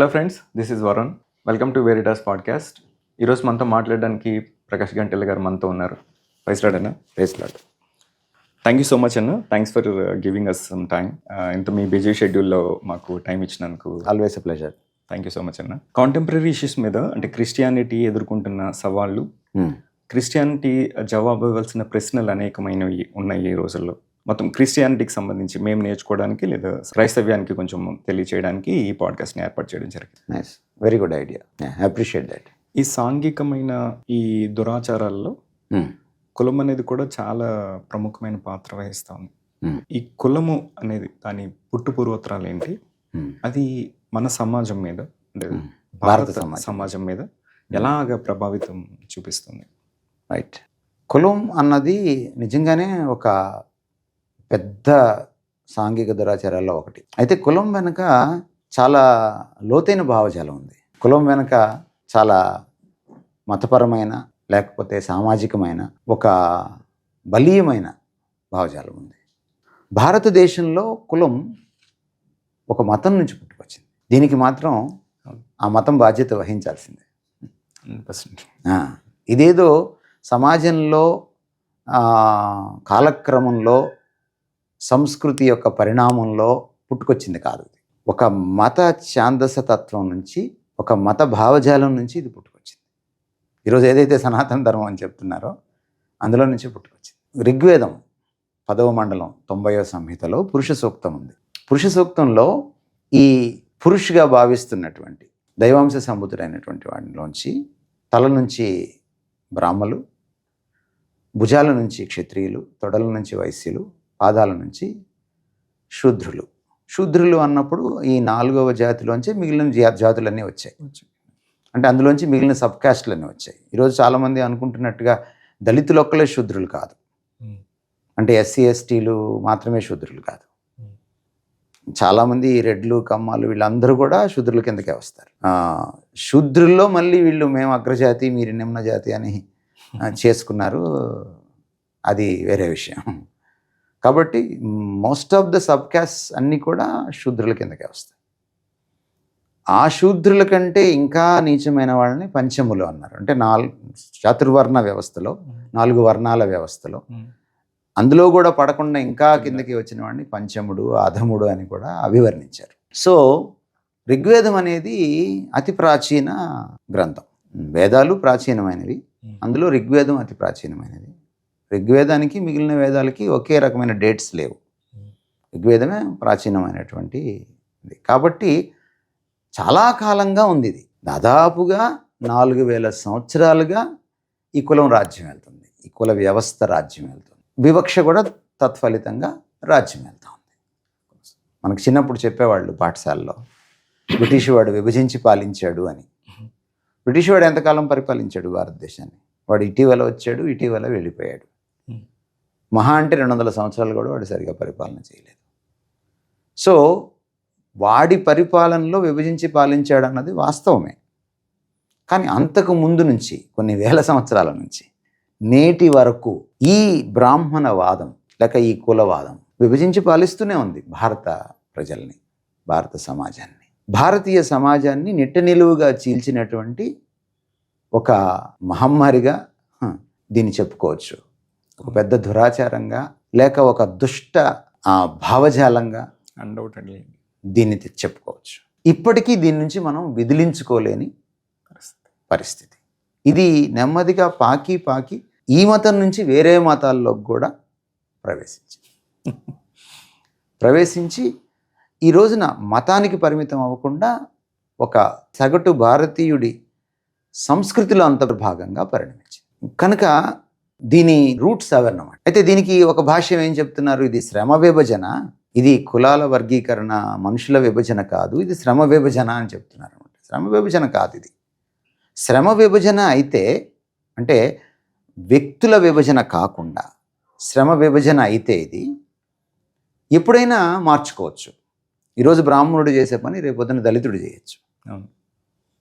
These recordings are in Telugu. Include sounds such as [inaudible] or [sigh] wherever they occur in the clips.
Hello friends this is Varun welcome to Veritas podcast ఈరోజు మనతో మాట్లాడడానికి ప్రకాష్ గంటెల్ గారు మనతో ఉన్నారు. ప్రైస్లాడ్ అన్న. Praise Lord thank you so much అన్న. Thanks for giving us some time ఇంత మీ బిజీ షెడ్యూల్లో మాకు టైం ఇచ్చినందుకు always a pleasure thank you so much అన్న. కాంటెంపరీ ఇష్యూస్ మీద అంటే క్రిస్టియానిటీ ఎదుర్కొంటున్న సవాళ్ళు క్రిస్టియానిటీ జవాబు ఇవ్వాల్సిన ప్రశ్నలు అనేకమైనవి ఉన్నాయి ఈ రోజుల్లో. మొత్తం క్రిస్టియానిటీకి సంబంధించి మేము నేర్చుకోవడానికి లేదా క్రైస్తవ్యానికి కొంచెం తెలియచేయడానికి ఈ పాడ్కాస్ట్ని ఏర్పాటు చేయడం జరిగింది. Nice very good idea appreciate that ఈ సాంఘికమైన ఈ దురాచారాల్లో కులం అనేది కూడా చాలా ప్రముఖమైన పాత్ర వహిస్తా ఉంది. Hmm. ఈ కులము అనేది దాని పుట్టు పూర్వోత్తరాలు ఏంటి అది మన సమాజం మీద అంటే Hmm. భారత. సమాజం. మీద ఎలాగ ప్రభావితం చూపిస్తుంది? రైట్ కులం అన్నది నిజంగానే ఒక పెద్ద సాంఘిక దురాచారాల్లో ఒకటి. అయితే కులం వెనుక చాలా లోతైన భావజాలం ఉంది. కులం వెనుక చాలా మతపరమైన లేకపోతే సామాజికమైన ఒక బలీయమైన భావజాలం ఉంది. భారతదేశంలో కులం ఒక మతం నుంచి పుట్టుకొచ్చింది. దీనికి మాత్రం ఆ మతం బాధ్యత వహించాల్సిందే. ఇదేదో సమాజంలో కాలక్రమంలో సంస్కృతి యొక్క పరిణామంలో పుట్టుకొచ్చింది కాదు ఇది. ఒక మత ఛాందసతత్వం నుంచి ఒక మత భావజాలం నుంచి ఇది పుట్టుకొచ్చింది. ఈరోజు ఏదైతే సనాతన ధర్మం అని చెప్తున్నారో అందులో నుంచి పుట్టుకొచ్చింది. ఋగ్వేదం పదవ మండలం తొంభైవ సంహితలో పురుష సూక్తం ఉంది. పురుష సూక్తంలో ఈ పురుషుగా భావిస్తున్నటువంటి దైవాంశ సంబుద్ధుడైనటువంటి వాడిలోంచి తల నుంచి బ్రాహ్మలు భుజాల నుంచి క్షత్రియులు తొడల నుంచి వైశ్యులు పాదాల నుంచి శూద్రులు. శూద్రులు అన్నప్పుడు ఈ నాలుగవ జాతిలోంచి మిగిలిన జా జాతులన్నీ వచ్చాయి. అంటే అందులోంచి మిగిలిన సబ్ కాస్ట్లన్నీ వచ్చాయి. ఈరోజు చాలామంది అనుకుంటున్నట్టుగా దళితులు ఒక్కలే శూద్రులు కాదు. అంటే ఎస్సీ ఎస్టీలు మాత్రమే శూద్రులు కాదు. చాలామంది రెడ్లు కమ్మాలు వీళ్ళందరూ కూడా శూద్రుల కిందకే వస్తారు. శూద్రుల్లో మళ్ళీ వీళ్ళు మేము అగ్రజాతి మీరు నిమ్న జాతి అని చేసుకున్నారు. అది వేరే విషయం. కాబట్టి most of the sub caste అన్నీ కూడా శూద్రుల కిందకే వస్తాయి. ఆ శూద్రుల కంటే ఇంకా నీచమైన వాళ్ళని పంచములు అన్నారు. అంటే నాలుగు చాతుర్వర్ణ వ్యవస్థలో నాలుగు వర్ణాల వ్యవస్థలో. అందులో కూడా పడకుండా ఇంకా కిందకి వచ్చిన వాడిని పంచముడు అధముడు అని కూడా అభివర్ణించారు. సో ఋగ్వేదం అనేది అతి ప్రాచీన గ్రంథం. వేదాలు ప్రాచీనమైనవి. అందులో ఋగ్వేదం అతి ప్రాచీనమైనది. ఋగ్వేదానికి మిగిలిన వేదాలకి ఒకే రకమైన డేట్స్ లేవు. ఋగ్వేదమే ప్రాచీనమైనటువంటి ఇది. కాబట్టి చాలా కాలంగా ఉంది ఇది. దాదాపుగా నాలుగు వేల సంవత్సరాలుగా ఈ కులం రాజ్యం వెళ్తుంది. ఈ కుల వ్యవస్థ రాజ్యం వెళ్తుంది. వివక్ష కూడా తత్ఫలితంగా రాజ్యం వెళ్తా ఉంది. మనకు చిన్నప్పుడు చెప్పేవాళ్ళు పాఠశాలలో బ్రిటిష్ వాడు విభజించి పాలించాడు అని. బ్రిటిష్ వాడు ఎంతకాలం పరిపాలించాడు భారతదేశాన్ని? వాడు ఇటీవల వచ్చాడు ఇటీవల వెళ్ళిపోయాడు. మహా అంటే రెండు వందల సంవత్సరాలు కూడా వాడు సరిగా పరిపాలన చేయలేదు. సో వాడి పరిపాలనలో విభజించి పాలించాడు అన్నది వాస్తవమే. కానీ అంతకు ముందు నుంచి కొన్ని వేల సంవత్సరాల నుంచి నేటి వరకు ఈ బ్రాహ్మణ వాదం లేక ఈ కులవాదం విభజించి పాలిస్తూనే ఉంది భారత ప్రజల్ని భారత సమాజాన్ని. భారతీయ సమాజాన్ని నిట్ట నిలువుగా చీల్చినటువంటి ఒక మహమ్మారిగా దీన్ని చెప్పుకోవచ్చు. ఒక పెద్ద దురాచారంగా లేక ఒక దుష్ట భావజాలంగా అన్డౌటెడ్లీ దీన్ని చెప్పుకోవచ్చు. ఇప్పటికీ దీని నుంచి మనం విదిలించుకోలేని పరిస్థితి. ఇది నెమ్మదిగా పాకి పాకి ఈ మతం నుంచి వేరే మతాల్లోకి కూడా ప్రవేశించింది. ప్రవేశించి ఈ రోజున మతానికి పరిమితం అవ్వకుండా ఒక సగటు భారతీయుడి సంస్కృతిలో అంతర్భాగంగా పరిణమించింది. కనుక దీని రూట్స్ అవన్నమాట అయితే దీనికి ఒక భాష్యం ఏం చెప్తున్నారు? ఇది శ్రమ విభజన. ఇది కులాల వర్గీకరణ మనుషుల విభజన కాదు. ఇది శ్రమ విభజన అని చెప్తున్నారు అనమాట శ్రమ విభజన కాదు ఇది. శ్రమ విభజన అయితే అంటే వ్యక్తుల విభజన కాకుండా శ్రమ విభజన అయితే ఇది ఎప్పుడైనా మార్చుకోవచ్చు. ఈరోజు బ్రాహ్మణుడు చేసే పని రేపొద్దున దళితుడు చేయొచ్చు.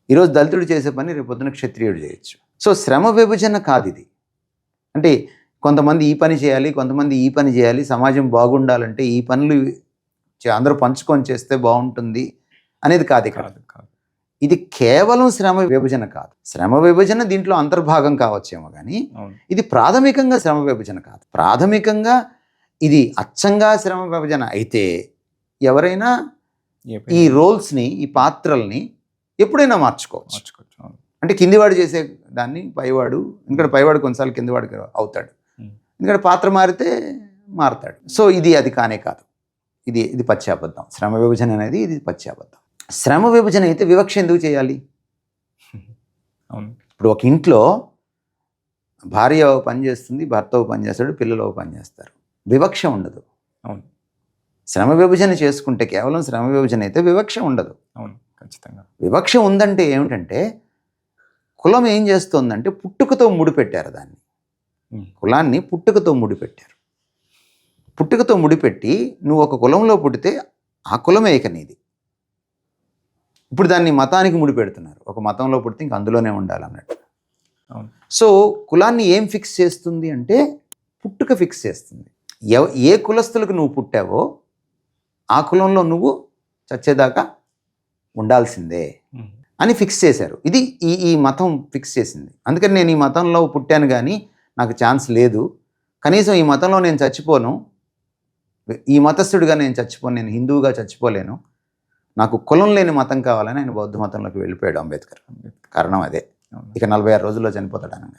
ఈరోజు దళితుడు చేసే పని రేపొద్దున క్షత్రియుడు చేయొచ్చు. సో శ్రమ విభజన కాదు ఇది. అంటే కొంతమంది ఈ పని చేయాలి కొంతమంది ఈ పని చేయాలి సమాజం బాగుండాలంటే ఈ పనులు అందరూ పంచుకొని చేస్తే బాగుంటుంది అనేది కాదు ఇక్కడ. ఇది కేవలం శ్రమ విభజన కాదు. శ్రమ విభజన దీంట్లో అంతర్భాగం కావచ్చేమో కానీ ఇది ప్రాథమికంగా శ్రమ విభజన కాదు. ప్రాథమికంగా ఇది అచ్చంగా శ్రమ విభజన అయితే ఎవరైనా ఈ రోల్స్ని ఈ పాత్రల్ని ఎప్పుడైనా మార్చుకోవచ్చు. అంటే కిందివాడు చేసే దాన్ని పైవాడు ఎందుకంటే పైవాడు కొన్నిసార్లు కిందివాడికి అవుతాడు. ఎందుకంటే పాత్ర మారితే మారుతాడు. సో ఇది అది కానే కాదు. ఇది ఇది పశ్చాబద్ధం శ్రమ విభజన అనేది ఇది పశ్చాబద్ధం శ్రమ విభజన అయితే వివక్ష ఎందుకు చేయాలి? అవును. ఇప్పుడు ఒక ఇంట్లో భార్య పని చేస్తుంది భర్త పని చేస్తాడు పిల్లలు పని చేస్తారు. వివక్ష ఉండదు. అవును. శ్రమ విభజన చేసుకుంటే కేవలం శ్రమ విభజన అయితే వివక్ష ఉండదు. అవును ఖచ్చితంగా. వివక్ష ఉందంటే ఏమిటంటే కులం ఏం చేస్తోందంటే పుట్టుకతో ముడిపెట్టారు దాన్ని. కులాన్ని పుట్టుకతో ముడిపెట్టారు. పుట్టుకతో ముడిపెట్టి నువ్వు ఒక కులంలో పుడితే ఆ కులమే ఇక నీది. ఇప్పుడు దాన్ని మతానికి ముడిపెడుతున్నారు. ఒక మతంలో పుడితే ఇంక అందులోనే ఉండాలన్నట్టు. అవును. సో కులాన్ని ఏం ఫిక్స్ చేస్తుంది అంటే పుట్టుక ఫిక్స్ చేస్తుంది. ఎవ- ఏ కులస్తులకు నువ్వు పుట్టావో ఆ కులంలో నువ్వు చచ్చేదాకా ఉండాల్సిందే. అని ఫిక్స్ చేశారు. ఇది ఈ ఈ మతం ఫిక్స్ చేసింది. అందుకని నేను ఈ మతంలో పుట్టాను కానీ నాకు ఛాన్స్ లేదు. కనీసం ఈ మతంలో నేను చచ్చిపోను. ఈ మతస్థుడిగా నేను చచ్చిపోను. నేను హిందువుగా చచ్చిపోలేను. నాకు కులం లేని మతం కావాలని ఆయన బౌద్ధ మతంలోకి వెళ్ళిపోయాడు అంబేద్కర్. కారణం అదే. ఇక నలభై ఆరు రోజుల్లో చనిపోతాడు అనగా.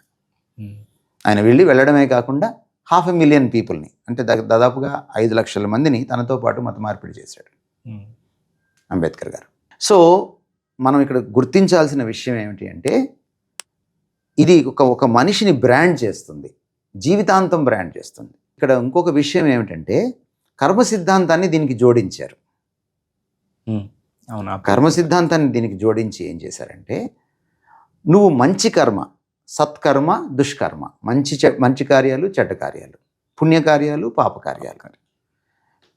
ఆయన వెళ్ళి వెళ్ళడమే కాకుండా హాఫ్ ఎ మిలియన్ పీపుల్ని అంటే దా- దాదాపుగా ఐదు లక్షల మందిని తనతో పాటు మత మార్పిడి చేశాడు. అంబేద్కర్ గారు. సో మనం ఇక్కడ గుర్తించాల్సిన విషయం ఏమిటి అంటే ఇది ఒక ఒక మనిషిని బ్రాండ్ చేస్తుంది. జీవితాంతం బ్రాండ్ చేస్తుంది. ఇక్కడ ఇంకొక విషయం ఏమిటంటే కర్మ సిద్ధాంతాన్ని దీనికి జోడించారు. అవును? కర్మ సిద్ధాంతాన్ని దీనికి జోడించి ఏం చేశారంటే నువ్వు మంచి కర్మ సత్కర్మ దుష్కర్మ మంచి మంచి కార్యాలు చెడ్డ కార్యాలు పుణ్యకార్యాలు పాపకార్యాలు.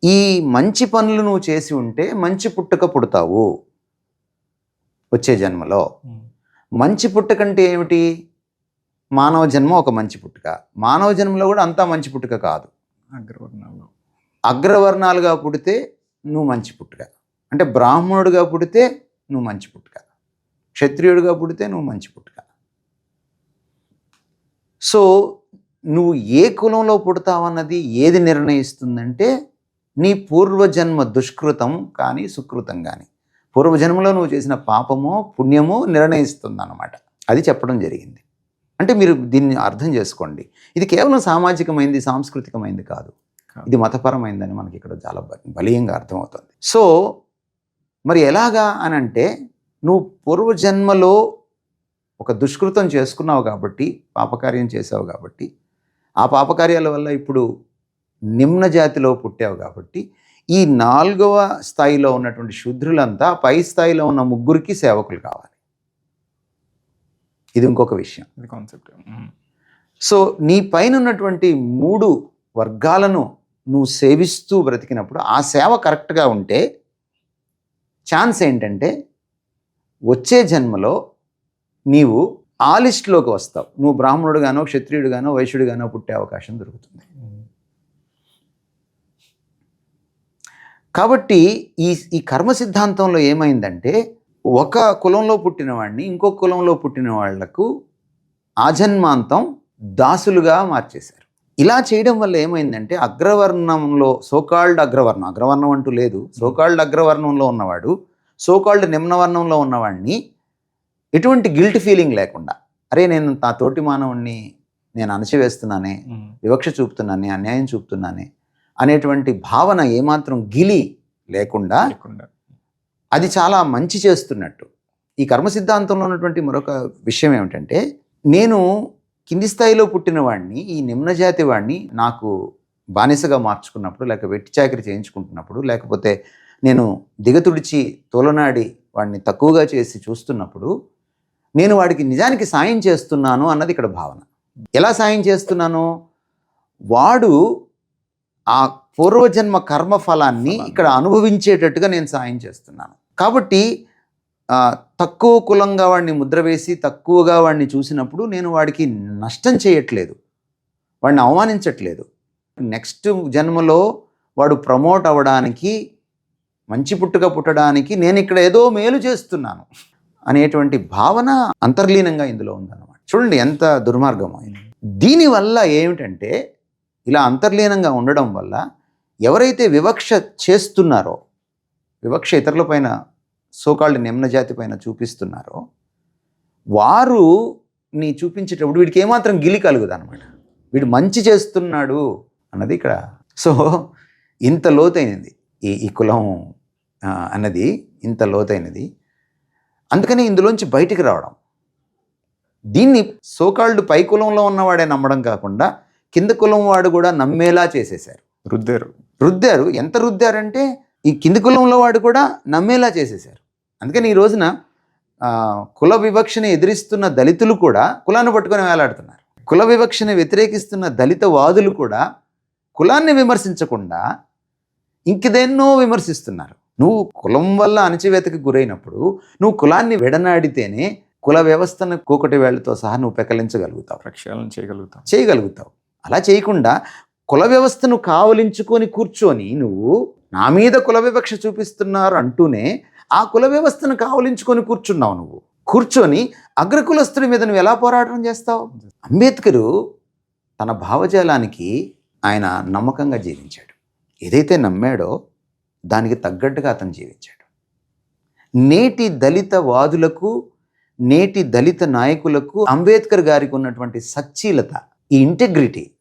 ఈ మంచి పనులు నువ్వు చేసి ఉంటే మంచి పుట్టుక పుడతావు. వచ్చే జన్మలో. మంచి పుట్టుక అంటే ఏమిటి? మానవ జన్మ ఒక మంచి పుట్టుక. మానవ జన్మలో కూడా అంతా మంచి పుట్టుక కాదు. అగ్రవర్ణాలు అగ్రవర్ణాలుగా పుడితే నువ్వు మంచి పుట్టుక. అంటే బ్రాహ్మణుడిగా పుడితే నువ్వు మంచి పుట్టుక. క్షత్రియుడిగా పుడితే నువ్వు మంచి పుట్టుక. సో నువ్వు ఏ కులంలో పుడతావన్నది ఏది నిర్ణయిస్తుందంటే నీ పూర్వజన్మ దుష్కృతం కానీ సుకృతం కానీ. పూర్వజన్మలో నువ్వు చేసిన పాపమో పుణ్యమో నిర్ణయిస్తుంది అన్నమాట అది చెప్పడం జరిగింది. అంటే మీరు దీన్ని అర్థం చేసుకోండి. ఇది కేవలం సామాజికమైంది సాంస్కృతికమైంది కాదు. ఇది మతపరమైందని మనకి ఇక్కడ చాలా బ- బలీయంగా అర్థమవుతుంది. సో మరి ఎలాగా అని అంటే నువ్వు పూర్వజన్మలో ఒక దుష్కృతం చేసుకున్నావు కాబట్టి పాపకార్యం చేసావు కాబట్టి ఆ పాపకార్యాల వల్ల ఇప్పుడు నిమ్న జాతిలో పుట్టావు కాబట్టి ఈ నాలుగవ స్థాయిలో ఉన్నటువంటి శూద్రులంతా పై స్థాయిలో ఉన్న ముగ్గురికి సేవకులు కావాలి. ఇది ఇంకొక విషయం. ఇది కాన్సెప్ట్ సో నీ పైన ఉన్నటువంటి మూడు వర్గాలను నువ్వు సేవిస్తూ బ్రతికినప్పుడు ఆ సేవ కరెక్ట్గా ఉంటే ఛాన్స్ ఏంటంటే వచ్చే జన్మలో నీవు ఆ లిస్టులోకి వస్తావు. నువ్వు బ్రాహ్మణుడుగానో క్షత్రియుడుగానో వైశ్యుడిగానో పుట్టే అవకాశం దొరుకుతుంది. కాబట్టి ఈ ఈ కర్మ సిద్ధాంతంలో ఏమైందంటే ఒక కులంలో పుట్టిన వాడిని ఇంకో కులంలో పుట్టిన వాళ్ళకు ఆజన్మాంతం దాసులుగా మార్చేశారు. ఇలా చేయడం వల్ల ఏమైందంటే అగ్రవర్ణంలో సోకాల్డ్ అగ్రవర్ణం అగ్రవర్ణం అంటూ లేదు సోకాల్డ్ అగ్రవర్ణంలో ఉన్నవాడు సోకాల్డ్ నిమ్నవర్ణంలో ఉన్నవాడిని ఎటువంటి గిల్ట్ ఫీలింగ్ లేకుండా అరే నేను నా తోటి మానవుణ్ణి నేను అణచివేస్తున్నానే వివక్ష చూపుతున్నానే అన్యాయం చూపుతున్నానే అనేటువంటి భావన ఏమాత్రం గిలి లేకుండా అది చాలా మంచి చేస్తున్నట్టు. ఈ కర్మ సిద్ధాంతంలో ఉన్నటువంటి మరొక విషయం ఏమిటంటే నేను కింది స్థాయిలో పుట్టిన వాడిని ఈ నిమ్నజాతి వాడిని నాకు బానిసగా మార్చుకున్నప్పుడు లేక వెట్టి చాకరి చేయించుకుంటున్నప్పుడు లేకపోతే నేను దిగతుడిచి తోలనాడి వాడిని తక్కువగా చేసి చూస్తున్నప్పుడు నేను వాడికి నిజానికి సాయం చేస్తున్నాను అన్నది ఇక్కడ భావన. ఎలా సాయం చేస్తున్నాను? వాడు ఆ పూర్వజన్మ కర్మ ఫలాన్ని. ఇక్కడ అనుభవించేటట్టుగా నేను సాయం చేస్తున్నాను. కాబట్టి తక్కువ కులంగా వాడిని ముద్ర వేసి తక్కువగా వాడిని చూసినప్పుడు నేను వాడికి నష్టం చేయట్లేదు. వాడిని అవమానించట్లేదు. నెక్స్ట్ జన్మలో వాడు ప్రమోట్ అవ్వడానికి మంచి పుట్టుక పుట్టడానికి నేను ఇక్కడ ఏదో మేలు చేస్తున్నాను అనేటువంటి భావన అంతర్లీనంగా ఇందులో ఉందన్నమాట. చూడండి ఎంత దుర్మార్గమో. ఇది దీనివల్ల ఏమిటంటే ఇలా అంతర్లీనంగా ఉండడం వల్ల ఎవరైతే వివక్ష చేస్తున్నారో వివక్ష ఇతరులపైన సోకాళ్ళు నిమ్న జాతి పైన చూపిస్తున్నారో వారు నీ చూపించేటప్పుడు వీడికి ఏమాత్రం గిలి కలుగుదు అనమాట వీడు మంచి చేస్తున్నాడు అన్నది ఇక్కడ. సో ఇంత లోతైనది ఈ ఈ కులం అన్నది ఇంత లోతైనది. అందుకని ఇందులోంచి బయటికి రావడం. దీన్ని సోకాళ్ళు పై కులంలో ఉన్నవాడే నమ్మడం కాకుండా కింద కులం వాడు కూడా నమ్మేలా చేసేశారు. రుద్దారు. రుద్దారు. ఎంత రుద్దారంటే ఈ కింది కులంలో వాడు కూడా నమ్మేలా చేసేశారు. అందుకని ఈ రోజున కుల వివక్షని ఎదిరిస్తున్న దళితులు కూడా కులాన్ని పట్టుకొని వేలాడుతున్నారు. కుల వివక్షని వ్యతిరేకిస్తున్న దళిత వాదులు కూడా కులాన్ని విమర్శించకుండా ఇంకదేన్నో విమర్శిస్తున్నారు. నువ్వు కులం వల్ల అణచివేతకు గురైనప్పుడు నువ్వు కులాన్ని విడనాడితేనే కుల వ్యవస్థను కూకటి వేళ్ళతో సహా నువ్వు పెకలించగలుగుతావు. ప్రక్షాళన చేయగలుగుతాం చేయగలుగుతావు. అలా చేయకుండా కుల వ్యవస్థను కావలించుకొని కూర్చొని నువ్వు నా మీద కుల వివక్ష చూపిస్తున్నారు అంటూనే ఆ కుల వ్యవస్థను కావలించుకొని కూర్చున్నావు నువ్వు. కూర్చొని అగ్రకులస్తుడి మీద నువ్వు ఎలా పోరాటం చేస్తావు? అంబేద్కరు తన భావజాలానికి ఆయన నమ్మకంగా జీవించాడు. ఏదైతే నమ్మాడో దానికి తగ్గట్టుగా అతను జీవించాడు. నేటి దళిత వాదులకు నేటి దళిత నాయకులకు అంబేద్కర్ గారికి ఉన్నటువంటి సచ్చీలత ఈ ఇంటెగ్రిటీ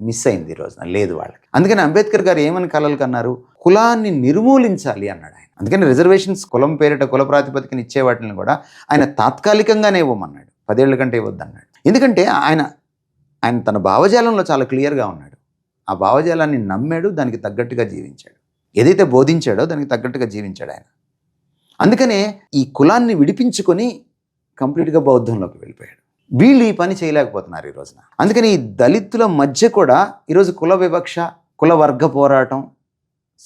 మిస్ అయింది ఈ రోజున లేదు వాళ్ళకి. అందుకని అంబేద్కర్ గారు ఏమని కలలు కన్నారు? కులాన్ని నిర్మూలించాలి అన్నాడు ఆయన. అందుకని రిజర్వేషన్స్ కులం పేరిట కుల ప్రాతిపదికన ఇచ్చే వాటిని కూడా ఆయన తాత్కాలికంగానే ఇవ్వమన్నాడు. పదేళ్ళ కంటే ఇవ్వద్దన్నాడు. ఎందుకంటే ఆయన ఆయన తన భావజాలంలో చాలా క్లియర్గా ఉన్నాడు. ఆ భావజాలాన్ని నమ్మాడు దానికి తగ్గట్టుగా జీవించాడు. ఏదైతే బోధించాడో దానికి తగ్గట్టుగా జీవించాడు ఆయన. అందుకనే ఈ కులాన్ని విడిపించుకొని కంప్లీట్గా బౌద్ధంలోకి వెళ్ళిపోయాడు. వీళ్ళు ఈ పని చేయలేకపోతున్నారు ఈ రోజున. అందుకని ఈ దళితుల మధ్య కూడా ఈరోజు కుల వివక్ష కుల వర్గ పోరాటం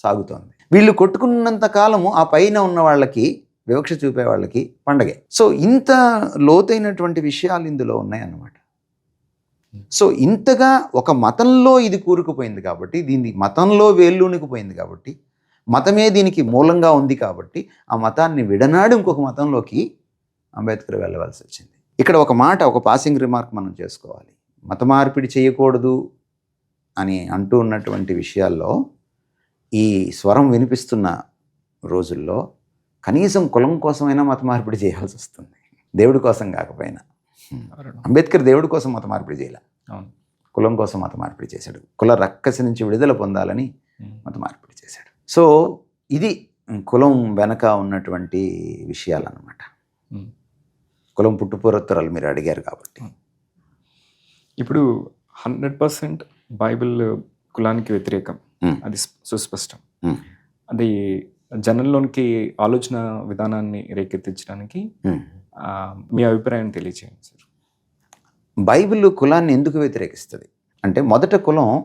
సాగుతోంది. వీళ్ళు కొట్టుకున్నంత కాలము ఆ పైన ఉన్న వాళ్ళకి వివక్ష చూపే వాళ్ళకి పండగే. సో ఇంత లోతైనటువంటి విషయాలు ఇందులో ఉన్నాయన్నమాట. సో ఇంతగా ఒక మతంలో ఇది కూరుకుపోయింది కాబట్టి దీన్ని మతంలో వేళ్ళూనికిపోయింది కాబట్టి మతమే దీనికి మూలంగా ఉంది కాబట్టి ఆ మతాన్ని విడనాడు ఇంకొక మతంలోకి అంబేద్కర్ వెళ్ళవలసి వచ్చింది ఇక్కడ ఒక మాట ఒక పాసింగ్ రిమార్క్ మనం చేసుకోవాలి. మత మార్పిడి చేయకూడదు అని అంటూ ఉన్నటువంటి విషయాల్లో ఈ స్వరం వినిపిస్తున్న రోజుల్లో కనీసం కులం కోసమైనా మత మార్పిడి చేయాల్సి వస్తుంది. దేవుడి కోసం కాకపోయినా. అంబేద్కర్ దేవుడి కోసం మత మార్పిడి చేయాల. అవును. కులం కోసం మత మార్పిడి చేశాడు. కుల రక్కసి నుంచి విడుదల పొందాలని. మత మార్పిడి చేశాడు. సో ఇది కులం వెనక ఉన్నటువంటి విషయాలన్నమాట. కులం పుట్టుపూర్వత్తరాలు మీరు అడిగారు కాబట్టి. ఇప్పుడు హండ్రెడ్ పర్సెంట్ బైబిల్ కులానికి వ్యతిరేకం. అది సుస్పష్టం. అది జనంలోనికి ఆలోచన విధానాన్ని రేకెత్తించడానికి మీ అభిప్రాయం తెలియచేయండి సార్. బైబిల్ కులాన్ని ఎందుకు వ్యతిరేకిస్తుంది? అంటే మొదట కులం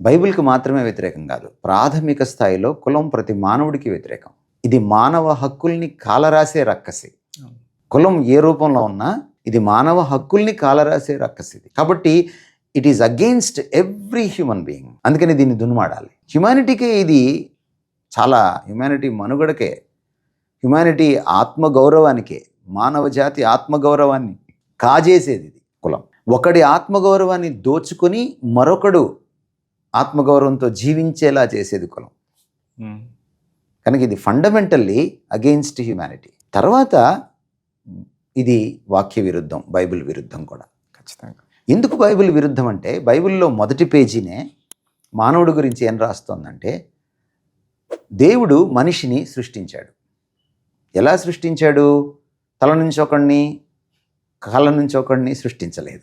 బైబిల్కి మాత్రమే వ్యతిరేకం కాదు. ప్రాథమిక స్థాయిలో కులం ప్రతి మానవుడికి వ్యతిరేకం. ఇది మానవ హక్కుల్ని కాలరాసే రక్కసి. కులం ఏ రూపంలో ఉన్నా ఇది మానవ హక్కుల్ని కాలరాసే రక్కసి ఇది. కాబట్టి it is against every human being అందుకని దీన్ని దున్మాడాలి. హ్యుమానిటీకే ఇది చాలా హ్యుమానిటీ మనుగడకే హ్యుమానిటీ ఆత్మగౌరవానికే మానవ జాతి ఆత్మగౌరవాన్ని కాజేసేది ఇది కులం. ఒకడి ఆత్మగౌరవాన్ని దోచుకొని మరొకడు ఆత్మగౌరవంతో జీవించేలా చేసేది కులం. కనుక ఇది ఫండమెంటల్లీ అగెయిన్స్ట్ హ్యుమానిటీ తర్వాత ఇది వాక్య విరుద్ధం బైబిల్ విరుద్ధం కూడా. ఖచ్చితంగా. ఎందుకు బైబిల్ విరుద్ధం అంటే బైబిల్లో మొదటి పేజీనే మానవుడి గురించి ఏం రాస్తోందంటే దేవుడు మనిషిని సృష్టించాడు. ఎలా సృష్టించాడు? తల నుంచి ఒకడిని కాళ్ళ నుంచి ఒకడిని సృష్టించలేదు.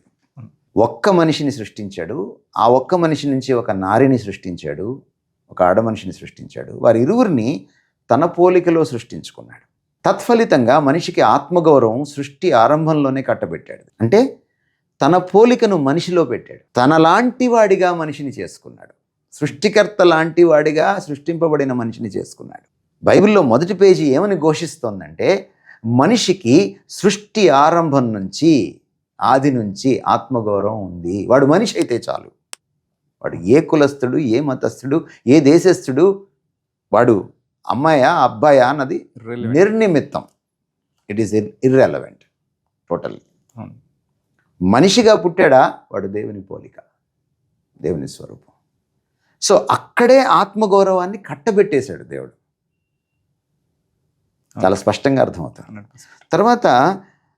ఒక్క మనిషిని సృష్టించాడు. ఆ ఒక్క మనిషి నుంచి ఒక నారిని సృష్టించాడు. ఒక ఆడ మనిషిని సృష్టించాడు. వారి ఇరువురిని తన పోలికలో సృష్టించుకున్నాడు. తత్ఫలితంగా మనిషికి ఆత్మగౌరవం సృష్టి ఆరంభంలోనే కట్టబెట్టాడు. అంటే తన పోలికను మనిషిలో పెట్టాడు. తనలాంటి వాడిగా మనిషిని చేసుకున్నాడు. సృష్టికర్త లాంటి వాడిగా సృష్టింపబడిన మనిషిని చేసుకున్నాడు. బైబిల్లో మొదటి పేజీ ఏమని ఘోషిస్తోందంటే మనిషికి సృష్టి ఆరంభం నుంచి ఆది నుంచి ఆత్మగౌరవం ఉంది. వాడు మనిషి అయితే చాలు. వాడు ఏ కులస్థుడు ఏ మతస్థుడు ఏ దేశస్థుడు వాడు అమ్మాయా అబ్బాయా అన్నది. నిర్నిమిత్తం. It is irrelevant total. మనిషిగా పుట్టాడా? వాడు దేవుని పోలిక దేవుని స్వరూపం. సో అక్కడే ఆత్మగౌరవాన్ని కట్టబెట్టేశాడు దేవుడు. చాలా స్పష్టంగా అర్థమవుతుంది. 100%. తర్వాత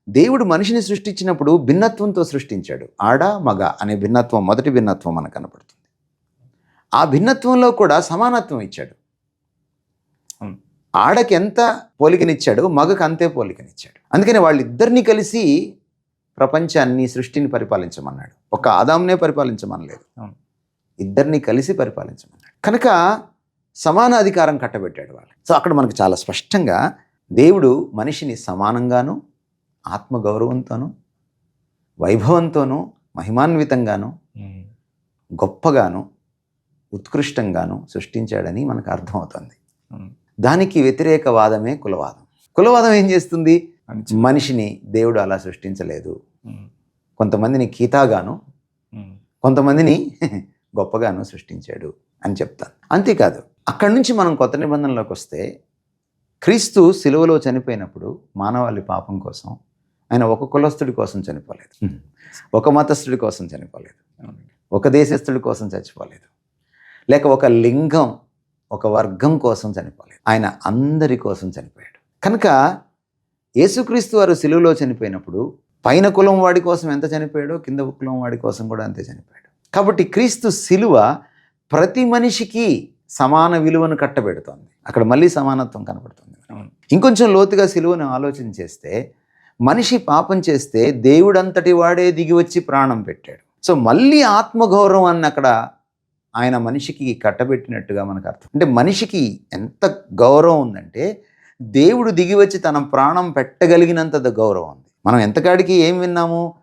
దేవుడు మనిషిని సృష్టించినప్పుడు భిన్నత్వంతో సృష్టించాడు. ఆడ మగ అనే భిన్నత్వం మొదటి భిన్నత్వం మనకు కనపడుతుంది. ఆ భిన్నత్వంలో కూడా సమానత్వం ఇచ్చాడు. ఆడకి ఎంత పోలికనిచ్చాడు మగకు అంతే పోలికనిచ్చాడు అందుకని వాళ్ళిద్దరిని కలిసి ప్రపంచాన్ని సృష్టిని పరిపాలించమన్నాడు ఒక ఆదాంనే పరిపాలించమనలేదు. ఇద్దరిని కలిసి పరిపాలించమన్నాడు కనుక సమాన అధికారం కట్టబెట్టాడు వాళ్ళు సో అక్కడ మనకు చాలా స్పష్టంగా దేవుడు మనిషిని సమానంగాను ఆత్మగౌరవంతోనూ వైభవంతోనూ మహిమాన్వితంగాను. గొప్పగాను ఉత్కృష్టంగాను సృష్టించాడని మనకు అర్థమవుతుంది. దానికి వ్యతిరేక వాదమే కులవాదం. కులవాదం ఏం చేస్తుంది? మనిషిని దేవుడు అలా సృష్టించలేదు. కొంతమందిని కీతాగాను. కొంతమందిని [laughs] గొప్పగాను సృష్టించాడు అని చెప్తాను అంతేకాదు అక్కడి నుంచి మనం కొత్త నిబంధనలోకి వస్తే క్రీస్తు సిలువలో చనిపోయినప్పుడు మానవాళి పాపం కోసం ఆయన ఒక కులస్తుడి కోసం చనిపోలేదు. ఒక మతస్థుడి కోసం చనిపోలేదు. ఒక దేశస్థుడి కోసం చచ్చిపోలేదు. లేక ఒక లింగం ఒక వర్గం కోసం చనిపోలేదు. ఆయన అందరి కోసం చనిపోయాడు. కనుక యేసుక్రీస్తు వారు సిలువలో చనిపోయినప్పుడు పైన కులం వాడి కోసం ఎంత చనిపోయాడో కింద కులం వాడి కోసం కూడా అంతే చనిపోయాడు. కాబట్టి క్రీస్తు సిలువ ప్రతి మనిషికి సమాన విలువను కట్టబెడుతోంది. అక్కడ మళ్ళీ సమానత్వం కనబడుతుంది. ఇంకొంచెం లోతుగా సిలువను ఆలోచన చేస్తే మనిషి పాపం చేస్తే దేవుడంతటి వాడే దిగి వచ్చి ప్రాణం పెట్టాడు. సో మళ్ళీ ఆత్మగౌరవాన్ని అక్కడ ఆయన మనిషికి కట్టబెట్టినట్టుగా మనకు అర్థం. అంటే మనిషికి ఎంత గౌరవం ఉందంటే దేవుడు దిగి వచ్చి తన ప్రాణం పెట్టగలిగినంత గౌరవం ఉంది. మనం ఎంతకాడికి ఏం విన్నాము?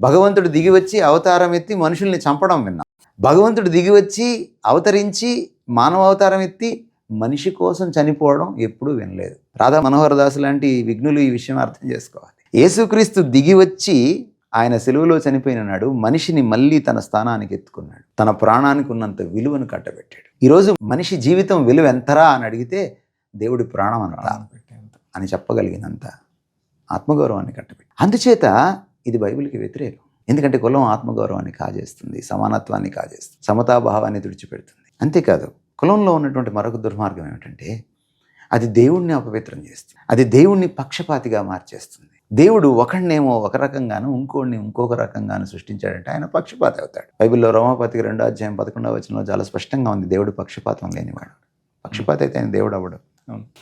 భగవంతుడు దిగి వచ్చి అవతారం ఎత్తి మనుషుల్ని చంపడం విన్నాం. భగవంతుడు దిగి వచ్చి అవతరించి మానవ అవతారం ఎత్తి మనిషి కోసం చనిపోవడం ఎప్పుడూ వినలేదు. రాధా మనోహర్ దాసు లాంటి విఘ్నులు ఈ విషయం అర్థం చేసుకోవాలి. యేసుక్రీస్తు దిగి వచ్చి ఆయన సెలువులో చనిపోయిన నాడు మనిషిని మళ్ళీ తన స్థానానికి ఎత్తుకున్నాడు. తన ప్రాణానికి ఉన్నంత విలువను కట్టబెట్టాడు. ఈరోజు మనిషి జీవితం విలువ ఎంతరా అని అడిగితే దేవుడి ప్రాణం అంతా. అని చెప్పగలిగినంత ఆత్మగౌరవాన్ని కట్టబెట్టి అందుచేత ఇది బైబిల్కి వ్యతిరేకం. ఎందుకంటే కులం ఆత్మగౌరవాన్ని కాజేస్తుంది సమానత్వాన్ని కాజేస్తుంది సమతాభావాన్ని తుడిచిపెడుతుంది. అంతేకాదు కులంలో ఉన్నటువంటి మరొక దుర్మార్గం ఏమిటంటే అది దేవుణ్ణి అపవిత్రం చేస్తుంది. అది దేవుణ్ణి పక్షపాతిగా మార్చేస్తుంది. దేవుడు ఒకడినేమో ఒక రకంగాను ఇంకోడిని ఇంకొక రకంగాను సృష్టించాడంటే ఆయన పక్షపాతి అవుతాడు. బైబిల్లో రోమాపతికి రెండో అధ్యాయం పదకొండవ వచనంలో చాలా స్పష్టంగా ఉంది దేవుడు పక్షపాతం లేనివాడు పక్షపాతి అయితే ఆయన దేవుడు అవ్వడు.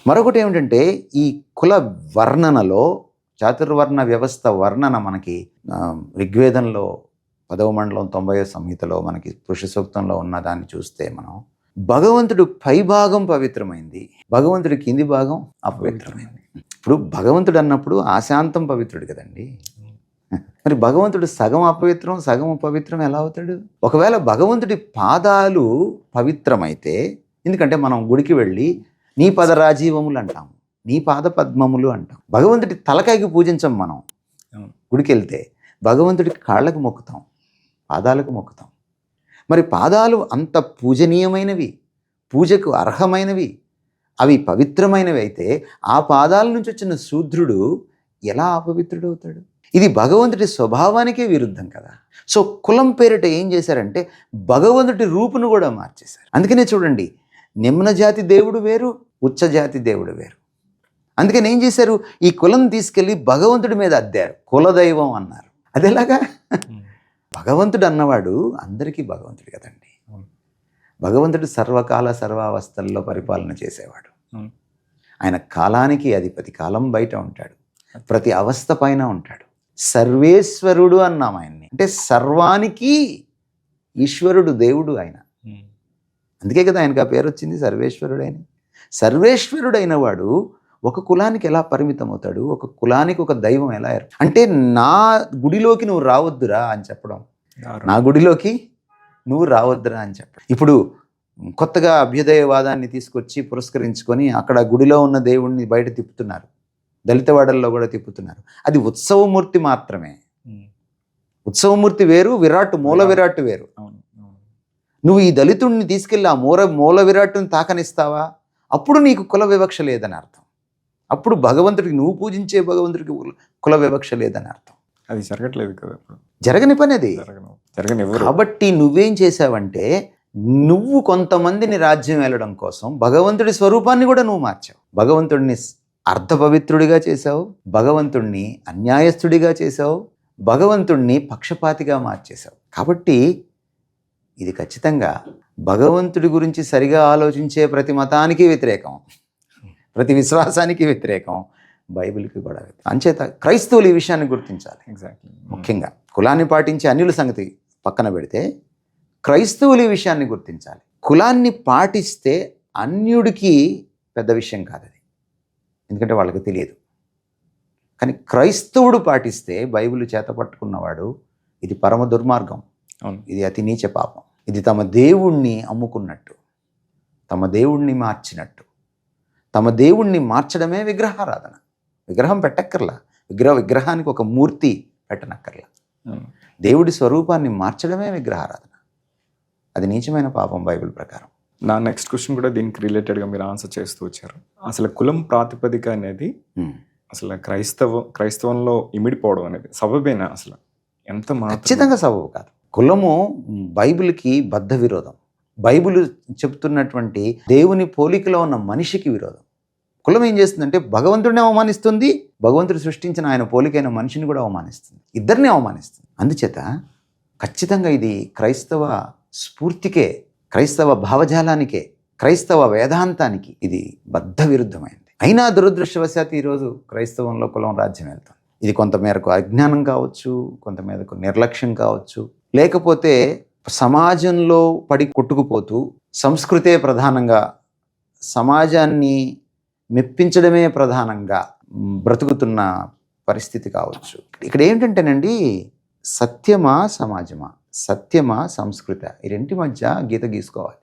మరొకటి ఏమిటంటే ఈ కుల వర్ణనలో చాతుర్వర్ణ వ్యవస్థ వర్ణన మనకి ఋగ్వేదంలో పదవ మండలం తొంభై సంహితలో మనకి పురుష సూక్తంలో ఉన్న దాన్ని చూస్తే మనం భగవంతుడు పైభాగం పవిత్రమైంది. భగవంతుడి కింది భాగం అపవిత్రమైంది. ఇప్పుడు భగవంతుడు అన్నప్పుడు ఆశాంతం పవిత్రుడు కదండి. మరి భగవంతుడు సగం అపవిత్రం సగం పవిత్రం ఎలా అవుతాడు? ఒకవేళ భగవంతుడి పాదాలు పవిత్రమైతే ఎందుకంటే మనం గుడికి వెళ్ళి నీ పద రాజీవములు అంటాం నీ పాద పద్మములు అంటాం భగవంతుడి తలకాయకి పూజించం మనం. గుడికి వెళ్తే భగవంతుడికి కాళ్ళకు మొక్కుతాం పాదాలకు మొక్కుతాం. మరి పాదాలు అంత పూజనీయమైనవి పూజకు అర్హమైనవి అవి పవిత్రమైనవి అయితే ఆ పాదాల నుంచి వచ్చిన శూద్రుడు ఎలా అపవిత్రుడు అవుతాడు ఇది భగవంతుడి స్వభావానికే విరుద్ధం కదా. సో కులం పేరిట ఏం చేశారంటే భగవంతుడి రూపును కూడా మార్చేశారు. అందుకనే చూడండి నిమ్న జాతి దేవుడు వేరు ఉచ్చ జాతి దేవుడు వేరు. అందుకని ఏం చేశారు? ఈ కులం తీసుకెళ్ళి భగవంతుడి మీద అద్దారు. కులదైవం అన్నారు. అది ఎలాగా ఉమ్. భగవంతుడు అన్నవాడు అందరికీ భగవంతుడు కదండి. భగవంతుడు సర్వకాల సర్వావస్థల్లో పరిపాలన చేసేవాడు. ఆయన కాలానికి అధిపతి కాలం బయట ఉంటాడు. ప్రతి అవస్థ పైన ఉంటాడు. సర్వేశ్వరుడు అన్నాం ఆయన్ని. అంటే సర్వానికి ఈశ్వరుడు దేవుడు ఆయన. అందుకే కదా ఆయనకు ఆ పేరు వచ్చింది సర్వేశ్వరుడైన సర్వేశ్వరుడైన వాడు ఒక కులానికి ఎలా పరిమితం అవుతాడు? ఒక కులానికి ఒక దైవం ఎలా అంటే నా గుడిలోకి నువ్వు రావద్దురా అని చెప్పడం. నా గుడిలోకి నువ్వు రావద్దురా అని చెప్పడం. ఇప్పుడు కొత్తగా అభ్యుదయవాదాన్ని తీసుకొచ్చి పురస్కరించుకొని అక్కడ గుడిలో ఉన్న దేవుణ్ణి బయట తిప్పుతున్నారు. దళితవాడల్లో కూడా తిప్పుతున్నారు. అది ఉత్సవమూర్తి మాత్రమే. ఉత్సవమూర్తి వేరు విరాట్ మూల విరాట్. వేరు. నువ్వు ఈ దళితుడిని తీసుకెళ్ళి ఆ మూల మూల విరాట్టుని తాకనిస్తావా? అప్పుడు నీకు కుల వివక్ష లేదని అర్థం. అప్పుడు భగవంతుడికి నువ్వు పూజించే భగవంతుడికి కుల వివక్ష లేదని అర్థం. అది జరగట్లేదు కదా జరగని పని అది. కాబట్టి నువ్వేం చేసావంటే నువ్వు కొంతమందిని రాజ్యం వెళ్ళడం కోసం భగవంతుడి స్వరూపాన్ని కూడా నువ్వు మార్చావు. భగవంతుడిని అర్ధపవిత్రుడిగా చేశావు భగవంతుడిని అన్యాయస్తుడిగా చేశావు భగవంతుడిని పక్షపాతిగా మార్చేశావు. కాబట్టి ఇది ఖచ్చితంగా భగవంతుడి గురించి సరిగా ఆలోచించే ప్రతి మతానికి వ్యతిరేకం ప్రతి విశ్వాసానికి వ్యతిరేకం బైబిల్కి కూడా అంచేత క్రైస్తవులు ఈ విషయాన్ని గుర్తించాలి. ఎగ్జాక్ట్లీ ముఖ్యంగా కులాన్ని పాటించే అన్యుల సంగతి పక్కన పెడితే క్రైస్తవులు ఈ విషయాన్ని గుర్తించాలి. కులాన్ని పాటిస్తే అన్యుడికి పెద్ద విషయం కాదు అది ఎందుకంటే వాళ్ళకి తెలియదు. కానీ క్రైస్తవుడు పాటిస్తే బైబిల్ చేత పట్టుకున్నవాడు ఇది పరమ దుర్మార్గం. అవును. ఇది అతి నీచ పాపం. ఇది తమ దేవుణ్ణి అమ్ముకున్నట్టు. తమ దేవుణ్ణి మార్చినట్టు. తమ దేవుణ్ణి మార్చడమే విగ్రహారాధన. విగ్రహం పెట్టక్కర్లా. విగ్రహ విగ్రహానికి ఒక మూర్తి పెట్టనక్కర్లా. దేవుడి స్వరూపాన్ని మార్చడమే విగ్రహారాధన. అది నీచమైన పాపం బైబిల్ ప్రకారం. నా నెక్స్ట్ క్వశ్చన్ కూడా దీనికి రిలేటెడ్గా మీరు ఆన్సర్ చేస్తూ వచ్చారు. అసలు కులం ప్రాతిపదిక అనేది. అసలు క్రైస్తవ క్రైస్తవంలో ఇమిడిపోవడం అనేది సబబేనా అసలు? ఎంత ఖచ్చితంగా సబబు కాదు. కులము బైబిల్కి బద్ధ విరోధం. బైబిల్ చెప్తున్నటువంటి దేవుని పోలికలో ఉన్న మనిషికి విరోధం. కులం ఏం చేస్తుందంటే భగవంతుడిని అవమానిస్తుంది భగవంతుడు సృష్టించిన ఆయన పోలికైన మనిషిని కూడా అవమానిస్తుంది. ఇద్దరిని అవమానిస్తుంది. అందుచేత ఖచ్చితంగా ఇది క్రైస్తవ స్ఫూర్తికే క్రైస్తవ భావజాలానికే క్రైస్తవ వేదాంతానికి ఇది బద్ధ విరుద్ధమైంది అయినా దురదృష్టవశాత్తు ఈరోజు క్రైస్తవంలో కులం రాజ్యం వెళ్తుంది. ఇది కొంతమేరకు అజ్ఞానం కావచ్చు కొంతమేరకు నిర్లక్ష్యం కావచ్చు లేకపోతే సమాజంలో పడి కొట్టుకుపోతూ సంస్కృతే ప్రధానంగా సమాజాన్ని మెప్పించడమే ప్రధానంగా బ్రతుకుతున్న పరిస్థితి కావచ్చు. ఇక్కడ ఏంటంటేనండి సత్యమా సమాజమా? సత్యమా సంస్కృత? ఈ రెంటి మధ్య గీత గీసుకోవాలి.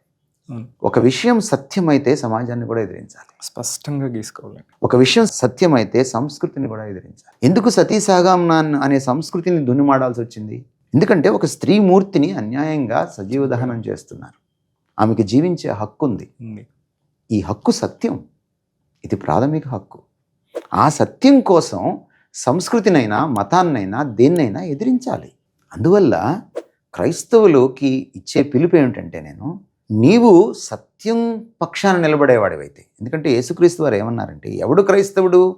ఒక విషయం సత్యమైతే సమాజాన్ని కూడా ఎదిరించాలి. స్పష్టంగా గీసుకోవాలి. ఒక విషయం సత్యమైతే సంస్కృతిని కూడా ఎదిరించాలి. ఎందుకు సతీ సాగాంనాన్ అనే సంస్కృతిని దున్నుమాడాల్సి వచ్చింది? ఎందుకంటే ఒక స్త్రీ మూర్తిని అన్యాయంగా సజీవ దహనం చేస్తున్నారు. ఆమెకి జీవించే హక్కు ఉంది. ఈ హక్కు సత్యం. ఇది ప్రాథమిక హక్కు. ఆ సత్యం కోసం సంస్కృతినైనా మతాన్నైనా దేన్నైనా ఎదిరించాలి. అందువల్ల క్రైస్తవులకి ఇచ్చే పిలుపు ఏమిటంటే నేను నీవు సత్యం పక్షాన నిలబడేవాడివైతే. ఎందుకంటే యేసుక్రీస్తు వారు ఏమన్నారంటే ఎవడు క్రైస్తవుడు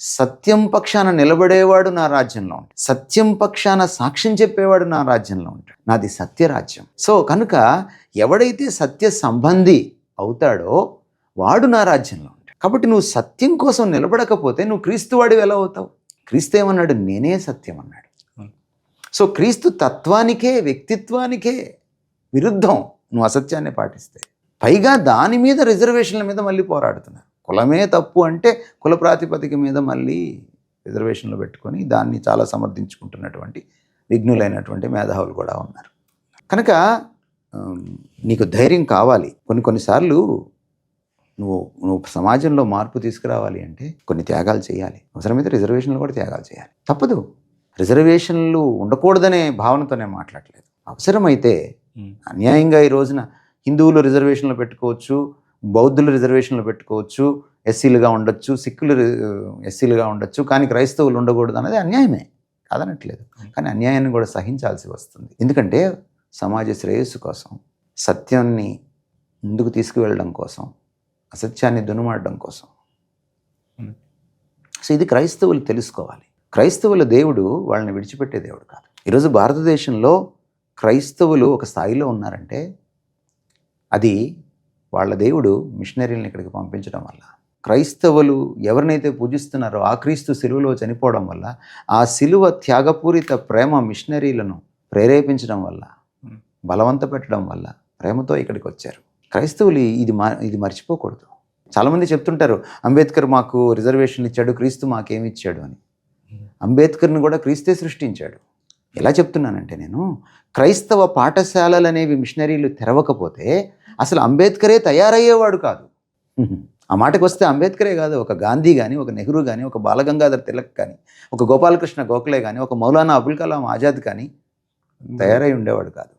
సత్యం పక్షాన నిలబడేవాడు నా రాజ్యంలో ఉంటాడు. సత్యం పక్షాన సాక్ష్యం చెప్పేవాడు నా రాజ్యంలో ఉంటాడు. నాది సత్యరాజ్యం. సో కనుక ఎవడైతే సత్య సంబంధి అవుతాడో వాడు నా రాజ్యంలో ఉంటాడు. కాబట్టి నువ్వు సత్యం కోసం నిలబడకపోతే నువ్వు క్రీస్తువాడివి ఎలా అవుతావు? క్రీస్తు ఏమన్నాడు? నేనే సత్యం అన్నాడు. సో క్రీస్తు తత్వానికే వ్యక్తిత్వానికే విరుద్ధం. నువ్వు అసత్యాన్ని పాటిస్తే. పైగా దాని మీద రిజర్వేషన్ల మీద మళ్ళీ పోరాడుతున్నారు. కులమే తప్పు అంటే కుల ప్రాతిపదిక మీద మళ్ళీ రిజర్వేషన్లు పెట్టుకొని దాన్ని చాలా సమర్థించుకుంటున్నటువంటి విఘ్నులైనటువంటి మేధావులు కూడా ఉన్నారు. కనుక నీకు ధైర్యం కావాలి. కొన్ని కొన్నిసార్లు నువ్వు నువ్వు సమాజంలో మార్పు తీసుకురావాలి అంటే కొన్ని త్యాగాలు చేయాలి. అవసరమైతే రిజర్వేషన్లు కూడా త్యాగాలు చేయాలి. తప్పదు. రిజర్వేషన్లు ఉండకూడదనే భావనతోనే మాట్లాడలేదు. అవసరమైతే. అన్యాయంగా ఈ రోజున హిందువులు రిజర్వేషన్లు పెట్టుకోవచ్చు బౌద్ధులు రిజర్వేషన్లు పెట్టుకోవచ్చు ఎస్సీలుగా ఉండొచ్చు సిక్కులు ఎస్సీలుగా ఉండొచ్చు కానీ క్రైస్తవులు ఉండకూడదు అనేది అన్యాయమే. కాదనట్లేదు. కానీ అన్యాయాన్ని కూడా సహించాల్సి వస్తుంది. ఎందుకంటే సమాజ శ్రేయస్సు కోసం సత్యాన్ని ముందుకు తీసుకువెళ్ళడం కోసం అసత్యాన్ని దునుమాడడం కోసం. సో ఇది క్రైస్తవులు తెలుసుకోవాలి క్రైస్తవుల దేవుడు వాళ్ళని విడిచిపెట్టే దేవుడు కాదు ఈరోజు భారతదేశంలో క్రైస్తవులు ఒక స్థాయిలో ఉన్నారంటే అది వాళ్ళ దేవుడు మిషనరీలను ఇక్కడికి పంపించడం వల్ల క్రైస్తవులు ఎవరినైతే పూజిస్తున్నారో ఆ క్రీస్తు సిలువలో చనిపోవడం వల్ల ఆ సిలువ త్యాగపూరిత ప్రేమ మిషనరీలను ప్రేరేపించడం వల్ల. బలవంత పెట్టడం వల్ల ప్రేమతో ఇక్కడికి వచ్చారు క్రైస్తవులు ఇది మా ఇది మర్చిపోకూడదు. చాలామంది చెప్తుంటారు అంబేద్కర్ మాకు రిజర్వేషన్లు ఇచ్చాడు క్రీస్తు మాకేమి ఇచ్చాడు అని. అంబేద్కర్ని కూడా క్రీస్తే సృష్టించాడు. ఎలా చెప్తున్నానంటే నేను క్రైస్తవ పాఠశాలలు అనేవి మిషనరీలు తెరవకపోతే అసలు అంబేద్కరే తయారయ్యేవాడు కాదు. ఆ మాటకు వస్తే అంబేద్కరే కాదు ఒక గాంధీ కానీ ఒక నెహ్రూ కానీ ఒక బాలగంగాధర్ తిలక్ కానీ ఒక గోపాలకృష్ణ గోఖలే కానీ ఒక మౌలానా అబుల్ కలాం ఆజాద్ కానీ తయారై ఉండేవాడు కాదు.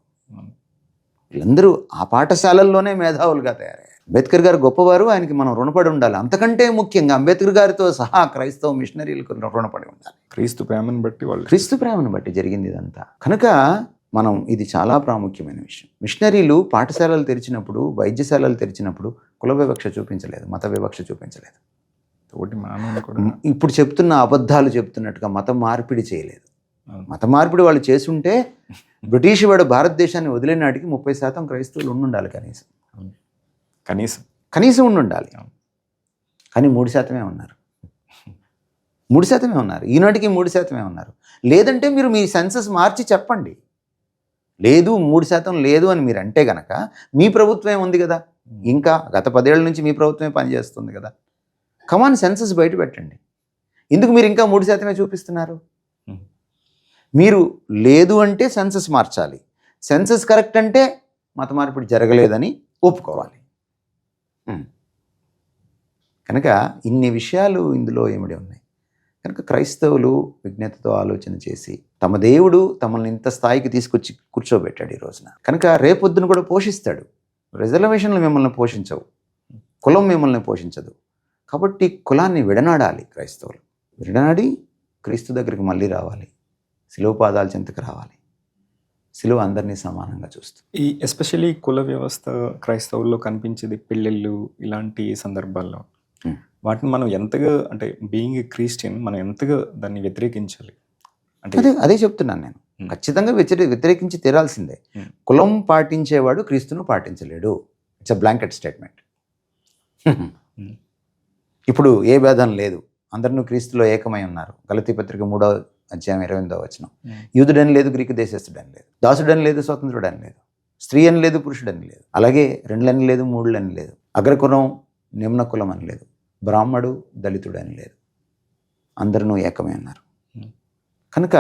వీళ్ళందరూ ఆ పాఠశాలల్లోనే మేధావులుగా తయారయ్యారు. అంబేద్కర్ గారు గొప్పవారు ఆయనకి మనం రుణపడి ఉండాలి. అంతకంటే ముఖ్యంగా అంబేద్కర్ గారితో సహా క్రైస్తవ మిషనరీలకు రుణపడి ఉండాలి. క్రీస్తు ప్రేమను బట్టి వాళ్ళు క్రీస్తు ప్రేమను బట్టి జరిగింది ఇదంతా. కనుక మనం ఇది చాలా ప్రాముఖ్యమైన విషయం. మిషనరీలు పాఠశాలలు తెరిచినప్పుడు వైద్యశాలలు తెరిచినప్పుడు కుల వివక్ష చూపించలేదు మత వివక్ష చూపించలేదు. ఇప్పుడు చెప్తున్న అబద్ధాలు చెప్తున్నట్టుగా మత మార్పిడి చేయలేదు. మత మార్పిడి వాళ్ళు చేసుంటే బ్రిటిష్ వాడు భారతదేశాన్ని వదిలే నాటికి ముప్పై శాతం క్రైస్తవులు ఉండుండాలి కనీసం. కనీసం. కనీసం ఉండుండాలి. కానీ మూడు శాతమే ఉన్నారు. మూడు శాతమే ఉన్నారు. ఈనాటికి మూడు శాతమే ఉన్నారు. లేదంటే మీరు మీ సెన్సస్ మార్చి చెప్పండి. లేదు మూడు శాతం లేదు అని మీరు అంటే గనక మీ ప్రభుత్వమే ఉంది కదా. ఇంకా గత పదేళ్ళ నుంచి మీ ప్రభుత్వమే పనిచేస్తుంది కదా. కమాన్ సెన్సస్ బయట పెట్టండి. ఎందుకు మీరు ఇంకా మూడు శాతమే చూపిస్తున్నారు. మీరు లేదు అంటే సెన్సస్ మార్చాలి. సెన్సస్ కరెక్ట్ అంటే మత మార్పిడి జరగలేదని ఒప్పుకోవాలి. కనుక ఇన్ని విషయాలు ఇందులో ఏమిడి ఉన్నాయి? కనుక క్రైస్తవులు విజ్ఞతతో ఆలోచన చేసి తమ దేవుడు తమల్ని ఇంత స్థాయికి తీసుకొచ్చి కూర్చోబెట్టాడు ఈ రోజున. కనుక రేపొద్దున కూడా పోషిస్తాడు. రిజర్వేషన్లు మిమ్మల్ని పోషించవు. కులం మిమ్మల్ని పోషించదు. కాబట్టి కులాన్ని విడనాడాలి క్రైస్తవులు. విడనాడి క్రీస్తు దగ్గరికి మళ్ళీ రావాలి. శిలువ పాదాల చెంతకు రావాలి. శిలువ అందరినీ సమానంగా చూస్తుంది. ఈ ఎస్పెషల్లీ కుల వ్యవస్థ క్రైస్తవుల్లో కనిపించేది పెళ్ళిళ్ళు ఇలాంటి సందర్భాల్లో. Hmm. వాటిని మనం ఎంతగా అంటే బీయింగ్ క్రిస్టియన్ మనం ఎంతగా దాన్ని వ్యతిరేకించాలి? అంటే అదే అదే చెప్తున్నాను నేను. Hmm. ఖచ్చితంగా వ్యతిరే వ్యతిరేకించి తీరాల్సిందే. Hmm. కులం పాటించేవాడు క్రీస్తును పాటించలేడు. ఇట్స్ అ బ్లాంకెట్ స్టేట్మెంట్ ఇప్పుడు ఏ భేదం లేదు. అందరినూ క్రీస్తులో ఏకమై ఉన్నారు. గలతీ పత్రిక మూడో అధ్యాయం ఇరవై ఎనిమిదో వచ్చిన. యూదుడని లేదు గ్రీకు దేశస్థుడని లేదు దాసుడని లేదు స్వతంత్రుడని లేదు స్త్రీ అని లేదు పురుషుడని లేదు అలాగే రెండులని లేదు మూడులని లేదు అగ్రకులం నిమ్న కులం అని లేదు బ్రాహ్మడు దళితుడని లేదు అందరూ ఏకమై Hmm. కనుక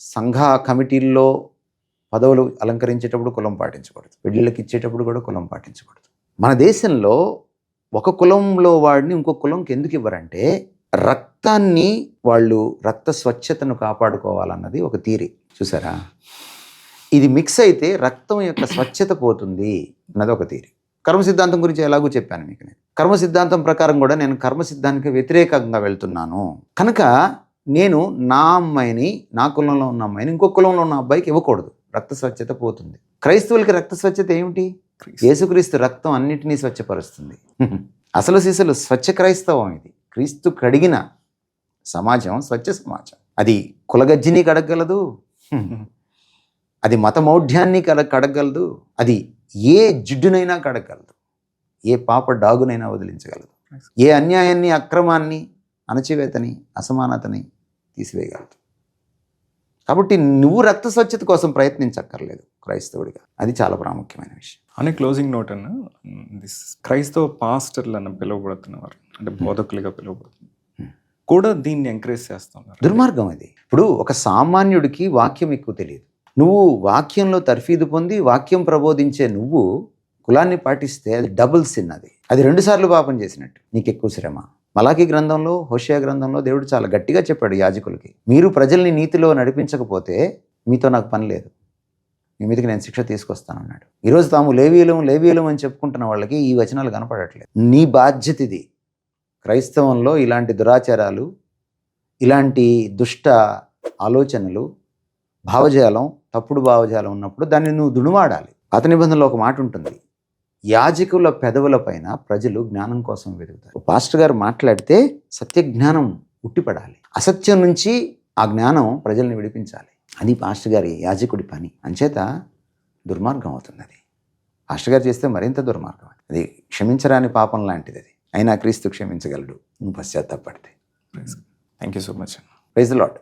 సంఘ కమిటీల్లో పదవులు అలంకరించేటప్పుడు కులం పాటించకూడదు పెళ్ళిళ్ళకి ఇచ్చేటప్పుడు కూడా కులం పాటించకూడదు మన దేశంలో ఒక కులంలో వాడిని ఇంకో కులంకి ఎందుకు ఇవ్వరంటే రక్తాన్ని వాళ్ళు రక్త స్వచ్ఛతను కాపాడుకోవాలన్నది ఒక థీరీ చూసారా? ఇది మిక్స్ అయితే రక్తం యొక్క స్వచ్ఛత పోతుంది అన్నది ఒక థీరీ కర్మ సిద్ధాంతం గురించి ఎలాగో చెప్పాను మీకు నేను. కర్మ సిద్ధాంతం ప్రకారం కూడా నేను కర్మ సిద్ధానికి వ్యతిరేకంగా వెళ్తున్నాను. కనుక నేను నా అమ్మాయిని నా కులంలో ఉన్న అమ్మాయిని ఇంకో కులంలో ఉన్న అబ్బాయికి ఇవ్వకూడదు. రక్త స్వచ్ఛత పోతుంది. క్రైస్తవులకి రక్త స్వచ్ఛత ఏమిటి? క్రీస్తు- యేసుక్రీస్తు రక్తం అన్నిటినీ స్వచ్ఛపరుస్తుంది. [laughs] అసలు సీసలు స్వచ్ఛ క్రైస్తవం ఇది. క్రీస్తు కడిగిన సమాజం స్వచ్ఛ సమాజం. అది కులగజ్జిని కడగలదు అది మతమౌఢ్యాన్ని కడ కడగలదు అది ఏ జిడ్డునైనా కడగలదు ఏ పాప డాగునైనా వదిలించగలదు. ఏ అన్యాయాన్ని అక్రమాన్ని అణచివేతని అసమానతని తీసివేయగలదు. కాబట్టి నువ్వు రక్త స్వచ్ఛత కోసం ప్రయత్నించక్కర్లేదు క్రైస్తవుడిగా. అది చాలా ప్రాముఖ్యమైన విషయం. అనే క్లోజింగ్ నోట్ అన్న దిస్ క్రైస్తవ పాస్టర్లు అన్న పిలువబడుతున్నవారు అంటే బోధకులుగా పిలువబడుతున్నారు Hmm. కూడా దీన్ని ఎంకరేజ్ చేస్తున్నారు. దుర్మార్గం అది ఇప్పుడు ఒక సామాన్యుడికి వాక్యం ఎక్కువ తెలియదు. నువ్వు వాక్యంలో తర్ఫీదు పొంది వాక్యం ప్రబోధించే నువ్వు కులాన్ని పాటిస్తే అది డబుల్ సిన్ అది. అది రెండుసార్లు పాపం చేసినట్టు. నీకు ఎక్కువ శ్రమ. మలాకి గ్రంథంలో హోషియా గ్రంథంలో దేవుడు చాలా గట్టిగా చెప్పాడు యాజకులకి. మీరు ప్రజల్ని నీతిలో నడిపించకపోతే మీతో నాకు పని లేదు. మీ మీదకి నేను శిక్ష తీసుకొస్తానన్నాడు. ఈరోజు తాము లేవీయులం లేవీయులం అని చెప్పుకుంటున్న వాళ్ళకి ఈ వచనాలు కనపడట్లేదు. నీ బాధ్యత ఇది. క్రైస్తవంలో ఇలాంటి దురాచారాలు ఇలాంటి దుష్ట ఆలోచనలు భావజాలం తప్పుడు భావజాలం ఉన్నప్పుడు దాన్ని నువ్వు దుణువాడాలి పాత నిబంధనలో ఒక మాట ఉంటుంది. యాజకుల పెదవుల పైన ప్రజలు జ్ఞానం కోసం వెతుకుతారు. పాస్టర్ గారు మాట్లాడితే సత్య జ్ఞానం ఉట్టిపడాలి. అసత్యం నుంచి ఆ జ్ఞానం ప్రజల్ని విడిపించాలి. అది పాస్టర్ గారి యాజకుడి పని. అంచేత దుర్మార్గం అవుతుంది అది పాస్టర్ గారు చేస్తే మరింత దుర్మార్గం. అది క్షమించరాని పాపం లాంటిది అది. అయినా క్రీస్తు క్షమించగలడు. నువ్వు పశ్చాత్తాపడితే. Thank you so much praise Lord